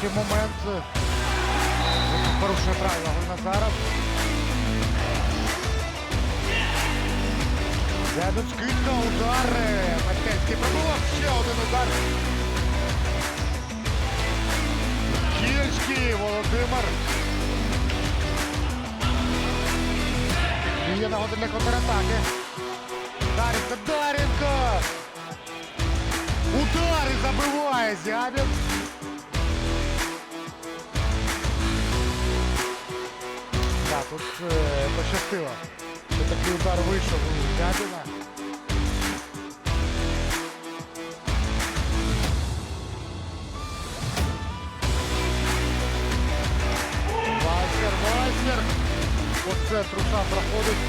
Хороший момент. Порушує правила Гульназаров. Зядут скидка, удар. Матецький пробував ще один удар. Кільський Володимир. Є нагода для контратаки. Даренко, Даренко! Удар і забиває Зябін. Тут е, пощастило. що Такий удар вийшов у Зябіна. Вайсер, Вайсер. По центру сам проходить.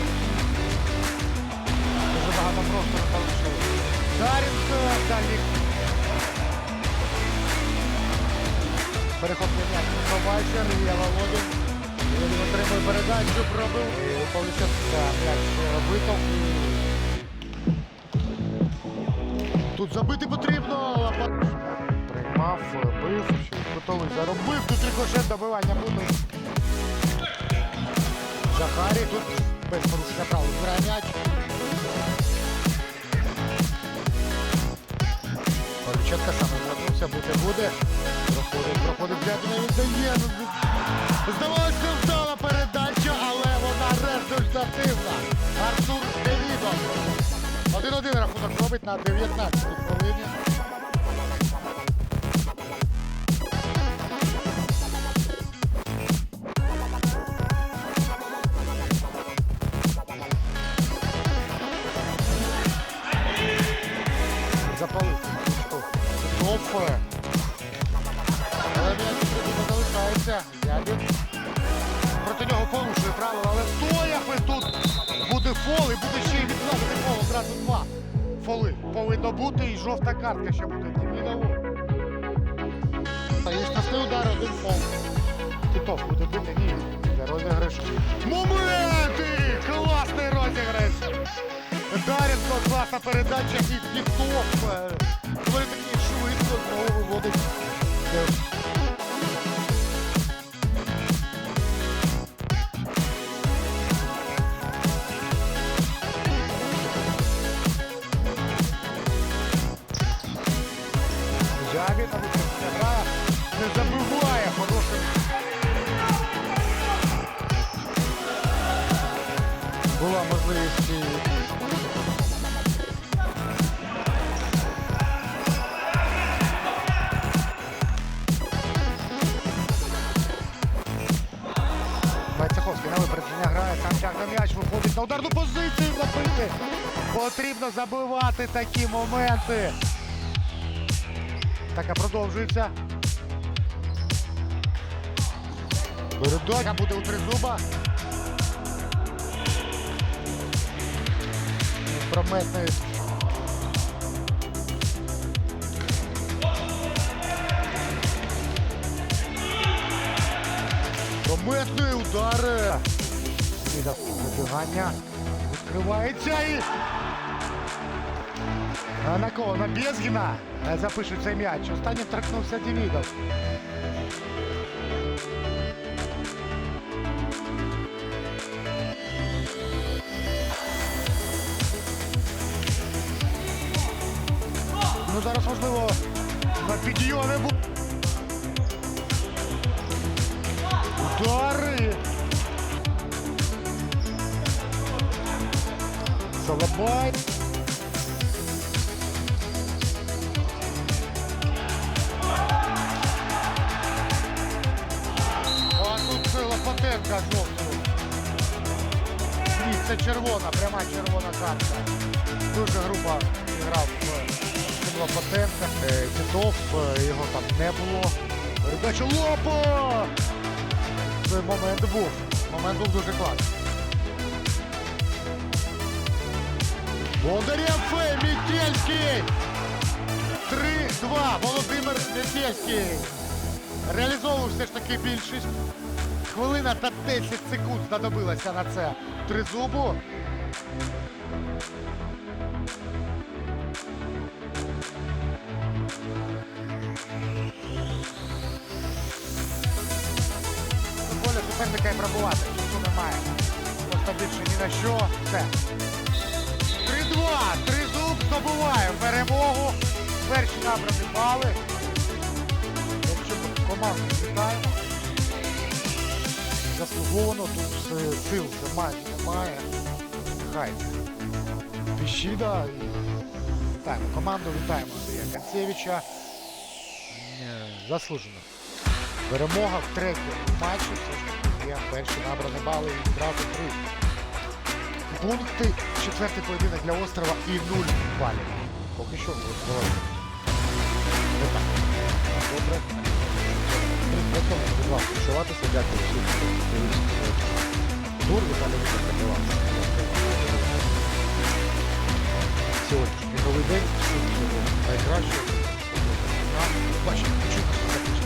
Дуже багато простору залишилось. Даренко, дальній. Перехоплення Вайсер, є Володін. Володін отримує передачу, пробив. Павліченко м'яч витов. Тут забити потрібно. Приймав, бив, готовий заробив. Тут рикошет добивання буде. Захарій тут без порушення правил збирає м'яч. Саме звернувся, бути буде. Проходить, проходить Зябіна, віддає. Ну, Здавалося, вдала передача, але вона результативна. Артур Девідов. Один-один рахунок робить на 19 хвилині. Запалив. Топфе. Але м'яч залишається. Ябін. Фол і буде ще й відкладений фол. Одразу два фоли. Повинно бути і жовта картка ще буде. Штрафний удар, один фол. Титов буде бити, ні. Це розіграш. Моменти! Класний розіграш! Даренко, класна передача і Титов. е, Доволі таки швидко виводить. Була можливість і Вайцеховський на випередження грає, сам тягне м'яч, виходить на ударну позицію забити. Потрібно забивати такі моменти. Така продовжується. Передача буде у тризуба. Прометний. Прометний удар. Віда вибігання. Відкривається і. На кого? На Безгіна запишуть цей м'яч. Останнім торкнувся Демідов. Ну зараз можливо на підйомі бу... Удари. Салабай. А тут це Лопатенка жовту. Ні, це червона, пряма червона картка. Дуже в Лопатенка. Е, е, його там не було. Передача Лопа! Це момент був. Момент був дуже класний. Бондарєв, Мітєльський! 3-2. Володимир Мітєльський. Реалізовував все ж таки більшість. Хвилина та 10 секунд знадобилася на це тризубу. Пробувати. Часу немає. Просто більше ні на що. Все. 3-2. Тризуб здобуває перемогу. Перші набрані бали. Якщо команду вітаємо. Заслуговано тут сил вже майже немає. Хай. Піщіда вітаємо команду, вітаємо Андрія Канцевича. Е, Заслужено. Перемога в третьому матчі. Перші набрані бали і відразу три пункти. Четвертий поєдинок для острова і нуль балів. Поки що говорить. Добре. Будь ласка, шуватися, дякую всім. Дур Віталій Віталій Сьогодні ігровий день, всім найкращого. Бачимо, почути.